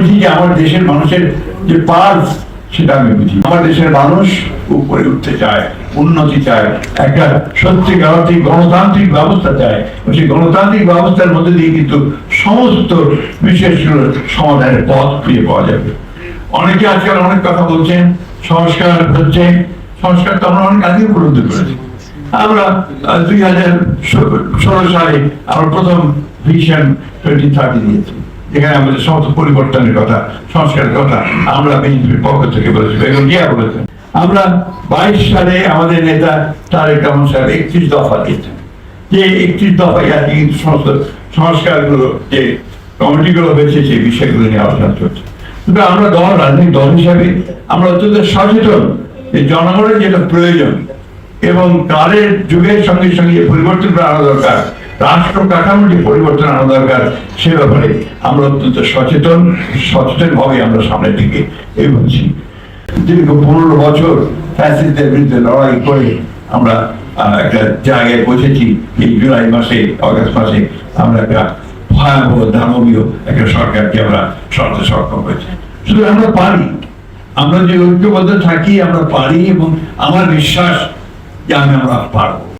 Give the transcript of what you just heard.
বুঝি যে আমার দেশের মানুষের যে পার্স, সেটা আমি বুঝি। আমার দেশের মানুষ উপরে উঠতে চায়, উন্নতি চায়, একটা সত্যিকার অর্থে গণতান্ত্রিক ব্যবস্থা চায়। সেই গণতান্ত্রিক ব্যবস্থার মধ্যে দিয়ে কিন্তু সমস্ত বিষয়গুলোর সমাধানের পথ খুঁজে পাওয়া যাবে। অনেকে আজকাল অনেক কথা বলছেন, সংস্কার হচ্ছে, সংস্কার তো আমরা অনেক আগে উপলব্ধি করেছি। আমরা দুই হাজার ষোলো সালে আমরা প্রথম ভিশন টোয়েন্টি থার্টি দিয়েছি যেখানে আমাদের সমস্ত পরিবর্তনের কথা, সংস্কারের কথা আমরা বিএনপির পক্ষ থেকে বলেছি, বেগম জিয়া বলেছেন। আমরা বাইশ সালে আমাদের নেতা তারেক রহমান সাহেব একত্রিশ দফা দিয়েছেন। যে একত্রিশ দফায় আর কি কিন্তু সমস্ত সংস্কারগুলো, যে কমিটিগুলো হয়েছে, সেই বিষয়গুলো নিয়ে আলোচনা চলছে। কিন্তু আমরা দল, রাজনৈতিক দল হিসাবে আমরা অত্যন্ত সচেতন যে জনগণের যেটা প্রয়োজন এবং কালের যুগের সঙ্গে সঙ্গে পরিবর্তন আনা দরকার। রাষ্ট্র কাঠামোটি পরিবর্তন আনা দরকার, সে ব্যাপারে আমরা অত্যন্ত সচেতন সচেতন ভাবে আমরা সামনের দিকে এগোচ্ছি। দীর্ঘ পনেরো বছর ফ্যাসিস্টদের বিরুদ্ধে লড়াই করে আমরা একটা জায়গায় পৌঁছেছি এই জুলাই মাসে, অগস্ট মাসে আমরা একটা ভয়াবহ, দানবীয় একটা সরকারকে আমরা সরাতে সক্ষম হয়েছি। শুধু আমরা পারি, আমরা যে ঐক্যবদ্ধ থাকি, আমরা পারি এবং আমার বিশ্বাস যে আমি আমরা পারব।